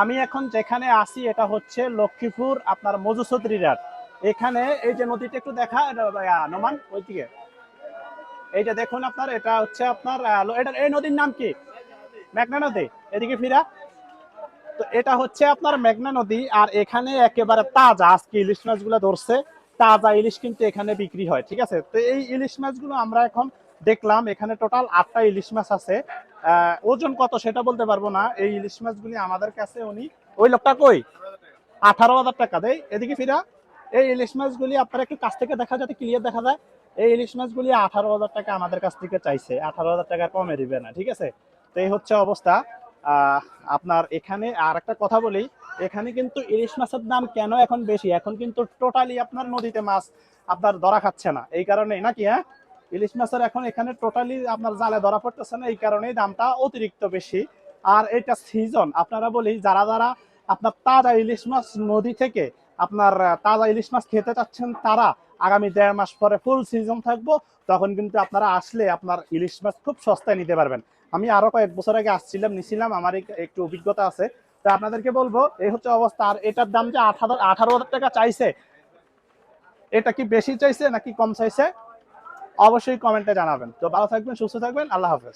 আমি এখন যেখানে আসি এটা হচ্ছে লক্ষ্মীপুর, আপনার মজুসুদ্রিরার এখানে এই যে নদীটা একটু দেখা নোমান, ওইদিকে। এই যে দেখুন আপনার, এটা হচ্ছে আপনার এটা, এই নদীর নাম কি? মেঘনা নদী, এদিকে ফিরা। তো এটা হচ্ছে আপনার মেঘনা নদী, আর এখানে একেবারে তাজা, আজকে ইলিশ মাছগুলো ধরছে। তাজা ইলিশ কিন্তু এখানে বিক্রি হয়, ঠিক আছে? তো এই ইলিশ মাছগুলো আমরা এখন দেখলাম এখানে টোটাল আটটা ইলিশ মাছ আছে। ওজন কত সেটা বলতে পারব না। এই ইলিশ মাছগুলি আমাদের কাছে উনি, ওই লোকটা কই? আঠারো হাজার টাকা। দেয় এদিকে ফিরা। এই ইলিশ মাছগুলি আপনারা একটু কাছ থেকে দেখা যাতে ক্লিয়ার দেখা যায়। এই ইলিশ মাছগুলি আঠারো হাজার টাকা আমাদের কাছ থেকে চাইছে। আঠারো হাজার টাকা কমে দিবে না, ঠিক আছে? তো এই হচ্ছে অবস্থা। আপনার এখানে আর একটা কথা বলি। এখানে কিন্তু ইলিশ মাছের দাম কেন এখন বেশি? এখন কিন্তু টোটালি আপনার নদীতে মাছ আপনার ধরা খাচ্ছে না। এই কারণে নাকি হ্যাঁ? ইলিশ মাছের এখন এখানে টোটালি আপনার জালে ধরা পড়তেছে না, এই কারণেই দামটা অতিরিক্ত বেশি। আর এটা সিজন আপনারা বলি যারা যারা আপনার তাজা ইলিশ মাছ নদী থেকে আপনার তাজা ইলিশ মাছ খেতে চাচ্ছেন, তারা আগামী দেড় মাস পরে ফুল সিজন থাকব, তখন কিন্তু আপনারা আসলে আপনার ইলিশ মাছ খুব সস্তায় নিতে পারবেন। আমি আরও কয়েক বছর আগে আসছিলাম, নিছিলাম, আমার একটু অভিজ্ঞতা আছে। তো আপনাদেরকে বলব, এই হচ্ছে অবস্থা। আর এটার দাম যে আট হাজার আঠারো হাজার টাকা চাইছে, এটা কি বেশি চাইছে নাকি কম চাইছে? অবশ্যই কমেন্টে জানাবেন। তো ভালো থাকবেন সুস্থ থাকবেন আল্লাহ হাফেজ।